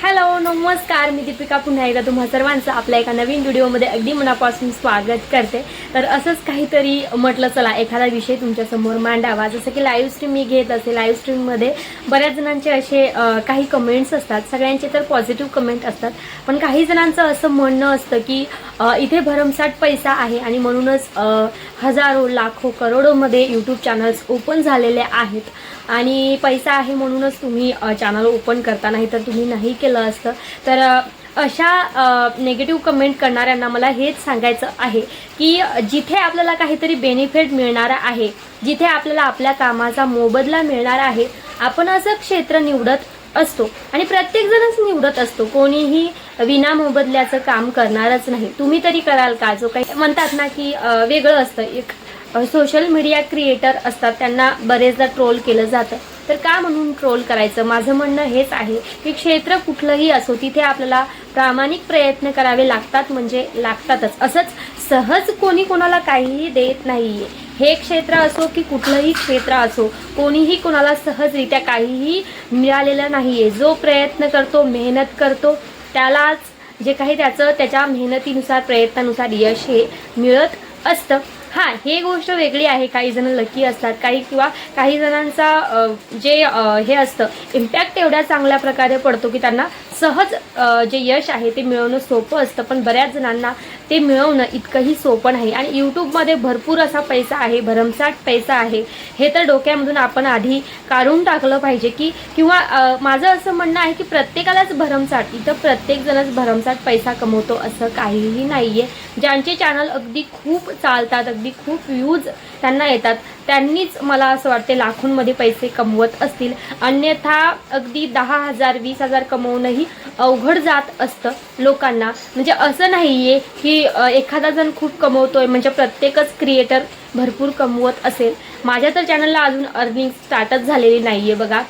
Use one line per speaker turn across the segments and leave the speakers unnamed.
Hello नमस्कार. मी दीपिका. पुन्हा एकदा तुम्हा सर्वांचं आपल्या एका नवीन व्हिडिओमध्ये अगदी मनापासून स्वागत करते. तर असंच काहीतरी म्हटलं चला एखादा विषय तुमच्यासमोर मांडावा. जसं की लाईव्ह स्ट्रीम मी घेत असते लाईव्ह स्ट्रीममध्ये बऱ्याच जणांचे असे काही कमेंट्स असतात. सगळ्यांचे तर पॉझिटिव्ह कमेंट असतात. पण काही जणांचं असं म्हणणं असतं की इथे भरमसाठ पैसा आहे आणि म्हणूनच हजारो लाखो करोडोमध्ये यूट्यूब चॅनल्स ओपन झालेले आहेत. आणि पैसा आहे म्हणूनच तुम्ही चॅनल ओपन करता नाही तर तुम्ही नाही केलं असतं. तर अशा नेगेटिव्ह कमेंट करणाऱ्यांना मला हेच सांगायचं आहे की जिथे आपल्याला काहीतरी बेनिफिट मिळणार आहे जिथे आपल्याला आपल्या कामाचा मोबदला मिळणार आहे आपण असं क्षेत्र निवडत असतो. आणि प्रत्येकजणच निवडत असतो. कोणीही विना मोबदल्याचं काम करणारच नाही. तुम्ही तरी कराल का? जो काही म्हणतात ना की वेगळं असतं. एक सोशल मीडिया क्रिएटर असतात. त्यांना बरेचदा ट्रोल केलं जातं. तर का म्हणून ट्रोल करायचं? माझं म्हणणं हेच आहे की क्षेत्र कुठलंही असो तिथे आपल्याला प्रामाणिक प्रयत्न करावे लागतात म्हणजे लागतातच. असंच सहज कोणी कोणाला काहीही देत नाहीये. हे क्षेत्र असो की कुठलंही क्षेत्र असो कोणीही कोणाला सहजरित्या काहीही मिळालेलं नाहीये. जो प्रयत्न करतो मेहनत करतो त्यालाच जे काही त्याचं त्याच्या मेहनतीनुसार प्रयत्नानुसार यश हे मिळत असतं. हां हे गोष्ट वेगळी आहे. काही जण लकी असतात. काही किंवा काही जणांचा जे हे असतं इम्पॅक्ट एवढ्या चांगल्या प्रकारे पडतो की त्यांना सहज जे यश आहे ते मिळवणं सोपं असतं पण बऱ्याच जणांना ते मिळवणं इतकंही सोपं नाही. आणि यूट्यूबमध्ये भरपूर असा पैसा आहे भरमसाठ पैसा आहे. हे तर डोक्यामधून आपण आधी काढून टाकलं पाहिजे की किंवा माझं असं म्हणणं आहे की प्रत्येकालाच भरमसाठ इथं प्रत्येकजणच भरमसाट भरमसाठ पैसा कमवतो असं काहीही नाही आहे ज्यांचे चॅनल अगदी खूप चालतात अगदी खूप व्ह्यूज त्यांना येतात. त्यांनीच मला असं वाटते लाखोंमध्ये पैसे कमवत असतील. अन्यथा अगदी दहा हजार वीस हजार कमवणंही अवघड जात असतं लोकांना. म्हणजे असं नाही आहे की एखादा जण खूप कमवतोय. म्हणजे प्रत्येकच क्रिएटर भरपूर कमवत असेल. माझ्या तर चॅनलला अजून अर्निंग स्टार्टच झालेली नाही आहे बघा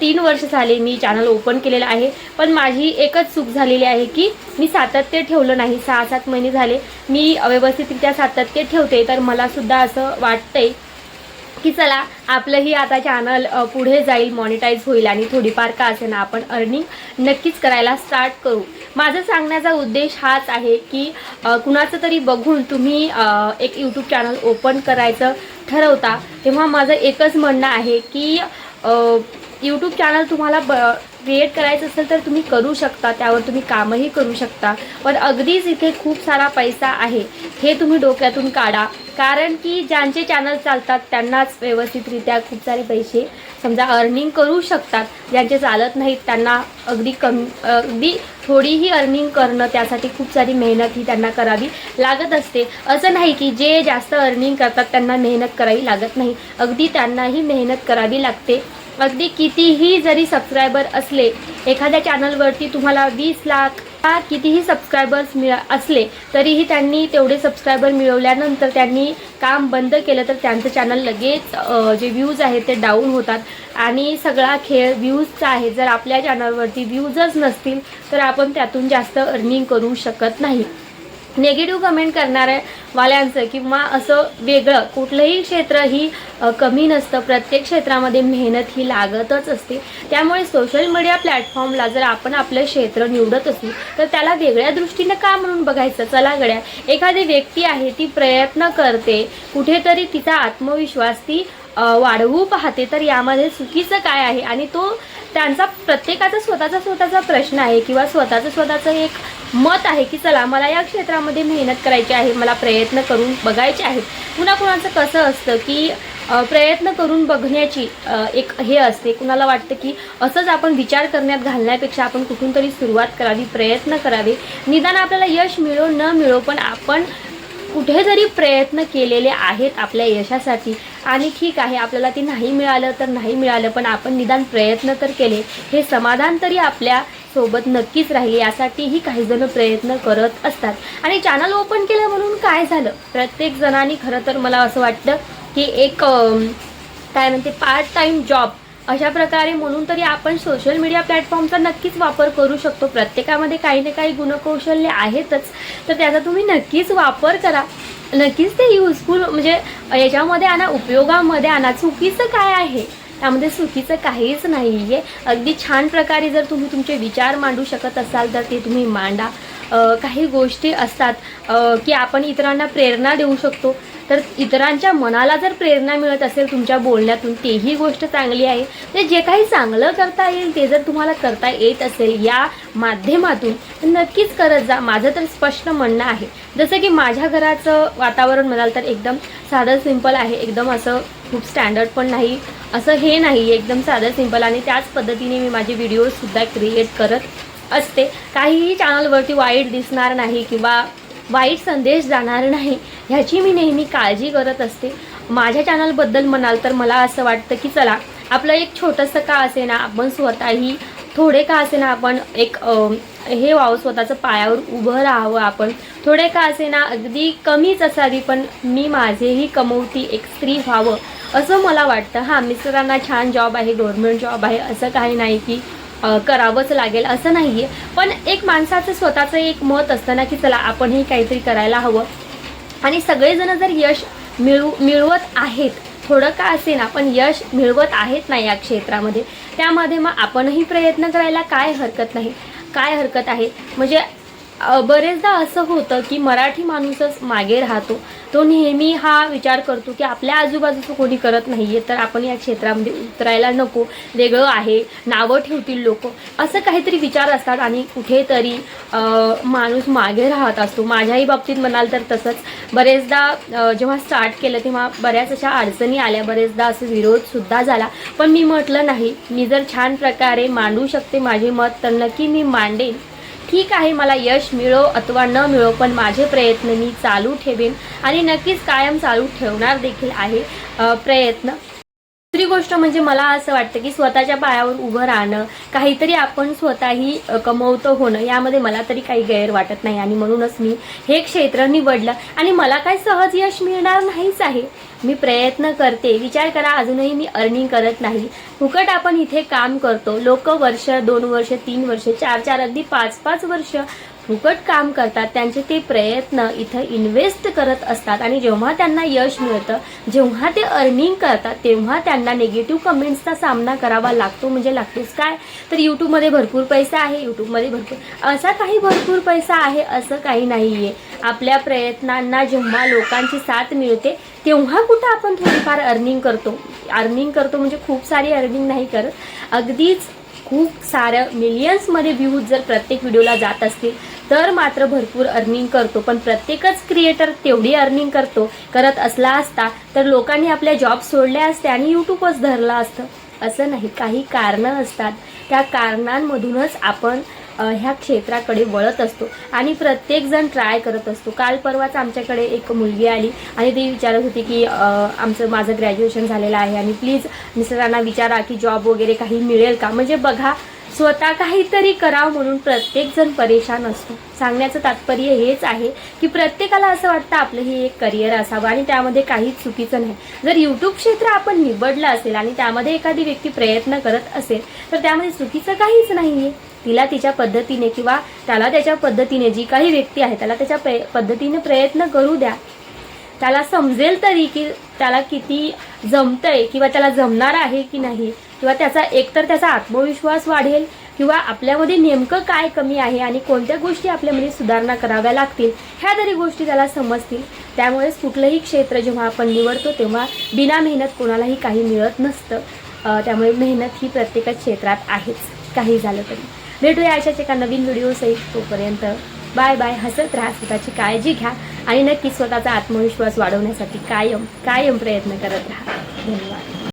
तीन वर्ष झाले मी चॅनल ओपन केलेलं आहे. पण माझी एकच चूक झालेली आहे की मी सातत्य ठेवलं नाही. सहा सात महिने झाले. मी व्यवस्थितरित्या सातत्य ठेवते. तर मलासुद्धा असं वाटतंय की चला आपलंही आता चॅनल पुढे जाईल मॉनिटाईज होईल आणि थोडीफार का असे ना आपण अर्निंग नक्कीच करायला स्टार्ट करू. माझं सांगण्याचा उद्देश हाच आहे की कुणाचं तरी बघून तुम्ही एक यूट्यूब चॅनल ओपन करायचं ठरवता तेव्हा माझं एकच म्हणणं आहे की यूट्यूब चॅनल तुम्हाला ब क्रिएट करायचं असेल तर तुम्ही करू शकता. त्यावर तुम्ही कामही करू शकता. पण अगदीच इथे खूप सारा पैसा आहे. हे तुम्ही डोक्यातून काढा. कारण की ज्यांचे चॅनल चालतात त्यांनाच व्यवस्थितरित्या खूप सारे पैसे समजा अर्निंग करू शकतात. ज्यांचे चालत नाहीत त्यांना अगदी कमी अगदी थोडीही अर्निंग करणं त्यासाठी खूप सारी मेहनत ही त्यांना करावी लागत असते. असं नाही की जे जास्त अर्निंग करतात त्यांना मेहनत करावी लागत नाही. अगदी त्यांनाही मेहनत करावी लागते. अगदी कितीही जरी सबस्क्रायबर असले एखाद्या चॅनलवरती तुम्हाला वीस लाख कितीही सबस्क्रायबर्स मिळा असले तरीही त्यांनी तेवढे सबस्क्रायबर मिळवल्यानंतर त्यांनी काम बंद केलं तर त्यांचं चॅनल लगेच जे व्ह्यूज आहेत ते डाऊन होतात. आणि सगळा खेळ व्ह्यूजचा आहे. जर आपल्या चॅनलवरती व्ह्यूजच नसतील तर आपण त्यातून जास्त अर्निंग करू शकत नाही. नेगेटिव्ह कमेंट करणाऱ्या वाल्यांचं किंवा असं वेगळं कुठलंही क्षेत्र ही कमी नसतं. प्रत्येक क्षेत्रामध्ये मेहनत ही लागतच असते. त्यामुळे सोशल मीडिया प्लॅटफॉर्मला जर आपण आपलं क्षेत्र निवडत असू तर त्याला वेगळ्या दृष्टीनं का म्हणून बघायचं? चला गड्या एखादी व्यक्ती आहे ती प्रयत्न करते कुठेतरी तिचा आत्मविश्वास ती वाढवू पाहते. तर यामध्ये चुकीचं काय आहे? आणि तो त्यांचा प्रत्येकाचा स्वतःचा स्वतःचा प्रश्न आहे किंवा स्वतःचं स्वतःचं एक मत आहे की चला मला या क्षेत्रामध्ये मेहनत करायची आहे मला प्रयत्न करून बघायचे आहेत. पुन्हा कुणाचं कसं असतं की प्रयत्न करून बघण्याची एक हे असते. कुणाला वाटतं की असंच आपण विचार करण्यात घालण्यापेक्षा आपण कुठून तरी सुरुवात करावी प्रयत्न करावे. निदान आपल्याला यश मिळो न मिळो पण आपण कुठे जरी प्रयत्न केलेले आहेत आपल्या यशासाठी. आणि ठीक आहे आपल्याला ते नाही मिळालं तर नाही मिळालं पण आपण निदान प्रयत्न तर केले. हे समाधान तरी आपल्यासोबत नक्कीच राहील यासाठीही काही जण प्रयत्न करत असतात. आणि चॅनल ओपन केलं म्हणून काय झालं? प्रत्येक जणांनी खरं तर मला असं वाटतं की एक काय म्हणते पार्ट टाइम जॉब अशा प्रकारे म्हणून तरी आपण सोशल मीडिया प्लॅटफॉर्मचा नक्कीच वापर करू शकतो. प्रत्येकामध्ये काही ना काही गुणकौशल्य आहेतच. तर त्याचा तुम्ही नक्कीच वापर करा. नक्कीच ते युजफुल म्हणजे याच्यामध्ये आणा उपयोगामध्ये आणा. चुकीचं काय आहे? त्यामध्ये चुकीचं काहीच नाही आहे अगदी छान प्रकारे जर तुम्ही तुमचे विचार मांडू शकत असाल तर ते तुम्ही मांडा. काही गोष्टी असतात की आपण इतरांना प्रेरणा देऊ शकतो. तर इतरांच्या मनाला जर प्रेरणा मिळत असेल तुमच्या बोलण्यातून तेही गोष्ट चांगली आहे. ते जे काही चांगलं करता येईल ते जर तुम्हाला करता येत असेल या माध्यमातून तर नक्कीच करत जा. माझं तर स्पष्ट म्हणणं आहे. जसं की माझ्या घराचं वातावरण म्हणाल तर एकदम साधं सिंपल आहे. एकदम असं खूप स्टँडर्ड पण नाही. असं हे नाही एकदम साधं सिंपल आणि त्याच पद्धतीने मी माझे व्हिडिओजसुद्धा क्रिएट करत असते. काहीही चॅनलवरती वाईट दिसणार नाही किंवा वाईट संदेश जाणार नाही ह्याची मी नेहमी काळजी करत असते. माझ्या चॅनलबद्दल म्हणाल तर मला असं वाटतं की चला आपलं एक छोटंसं का असे ना आपण स्वतःही थोडे का असे ना आपण एक हे व्हावं स्वतःचं पायावर उभं राहावं आपण. थोडे का असे ना अगदी कमीच असावी पण मी माझेही कमवती एक स्त्री व्हावं असं मला वाटतं. हां मिस्टरांना छान जॉब आहे गव्हर्मेंट जॉब आहे असं काही नाही की करावंच लागेल असं नाही आहे पण एक माणसाचं स्वतःचं एक मत असतं ना की चला आपणही काहीतरी करायला हवं. आणि सगळेजण जर यश मिळू मिळवत आहेत थोडं का असे ना पण यश मिळवत आहेत ना या क्षेत्रामध्ये त्यामध्ये मग आपणही प्रयत्न करायला काय हरकत नाही काय हरकत आहे? म्हणजे बरेचदा असं होतं की मराठी माणूसच मागे राहतो. तो नेहमी हा विचार करतो की आपल्या आजूबाजूचं कोणी करत नाही आहे तर आपण या क्षेत्रामध्ये उतरायला नको. वेगळं आहे नावं ठेवतील लोक. असं काहीतरी विचार असतात आणि कुठेतरी माणूस मागे राहत असतो. माझ्याही बाबतीत म्हणाल तर तसंच. बरेचदा जेव्हा स्टार्ट केलं तेव्हा बऱ्याच अशा अडचणी आल्या. बरेचदा असं विरोधसुद्धा झाला. पण मी म्हटलं नाही मी जर छान प्रकारे मांडू शकते माझे मत तर नक्की मी मांडेन. ठीक आहे मला यश मिळो अथवा न मिळो पण माझे प्रयत्न मी चालू ठेवेन आणि नक्कीच कायम चालू ठेवणार देखील आहे प्रयत्न. दुसरी गोष्ट म्हणजे मला असं वाटतं की स्वतःच्या पायावर उभं राहणं काहीतरी आपण स्वतःही कमवतो होणं यामध्ये मला तरी काही गैर वाटत नाही. आणि म्हणूनच मी हे क्षेत्र निवडलं. आणि मला काय सहज यश मिळणार नाहीच आहे. मी प्रयत्न करते. विचार करा अजूनही मी अर्निंग करत नाही. फुकट आपण इथे काम करतो. लोक वर्ष दोन वर्ष तीन वर्ष चार चार अगदी पाच पाच वर्ष फुकट काम करतात त्यांचे ते प्रयत्न इथं इन्व्हेस्ट करत असतात आणि जेव्हा त्यांना यश मिळतं जेव्हा ते अर्निंग करतात तेव्हा त्यांना निगेटिव्ह कमेंट्सचा सामना करावा लागतो. म्हणजे लागतोच काय? तर यूट्यूबमध्ये भरपूर पैसा आहे यूट्यूबमध्ये भरपूर असा काही भरपूर पैसा आहे असं काही नाही आहे आपल्या प्रयत्नांना जेव्हा लोकांची साथ मिळते तेव्हा कुठं आपण थोडीफार अर्निंग करतो? अर्निंग करतो म्हणजे खूप सारी अर्निंग नाही करत. अगदीच खूप साऱ्या मिलियन्समध्ये व्ह्यूज जर प्रत्येक व्हिडिओला जात असतील तर मात्र भरपूर अर्निंग करतो. पण प्रत्येकच क्रिएटर तेवढी अर्निंग करतो. करत असला असता तर लोकांनी आपल्या जॉब सोडल्या असते आणि यूट्यूबच धरलं असतं. असं नाही काही कारणं असतात. त्या कारणांमधूनच आपण ह्या क्षेत्राकडे वळत असतो. आणि प्रत्येकजण ट्राय करत असतो. काल परवाच आमच्याकडे एक मुलगी आली आणि ती विचारत होती की आमचं माझं ग्रॅज्युएशन झालेलं आहे आणि प्लीज मिस्टरांना विचारा की जॉब वगैरे काही मिळेल का? म्हणजे बघा स्वतः काहीतरी करावं म्हणून प्रत्येकजण परेशान असतो. सांगण्याचं तात्पर्य हेच आहे की प्रत्येकाला असं वाटतं आपलं हे एक करिअर असावं आणि त्यामध्ये काहीच चुकीचं नाही. जर यूट्यूब क्षेत्र आपण निवडलं असेल आणि त्यामध्ये एखादी व्यक्ती प्रयत्न करत असेल तर त्यामध्ये चुकीचं काहीच नाही आहे तिला तिच्या पद्धतीने किंवा त्याला त्याच्या पद्धतीने जी काही व्यक्ती आहे त्याला त्याच्या प्रय पद्धतीने प्रयत्न करू द्या. त्याला समजेल तरी की त्याला किती जमतंय किंवा त्याला जमणार आहे की नाही किंवा त्याचा एकतर त्याचा आत्मविश्वास वाढेल किंवा आपल्यामध्ये नेमकं काय कमी आहे आणि कोणत्या गोष्टी आपल्यामध्ये सुधारणा कराव्या लागतील ह्या तरी गोष्टी त्याला समजतील. त्यामुळेच कुठलंही क्षेत्र जेव्हा आपण निवडतो तेव्हा बिना मेहनत कोणालाही काही मिळत नसतं. त्यामुळे मेहनत ही प्रत्येकच क्षेत्रात आहेच काही झालं तरी. भेटूया अशाच एका नवीन व्हिडिओसहित. तोपर्यंत बाय बाय हसत राहा स्वतःची काळजी घ्या आणि नक्की स्वतःचा आत्मविश्वास वाढवण्यासाठी कायम कायम प्रयत्न करत राहा. धन्यवाद.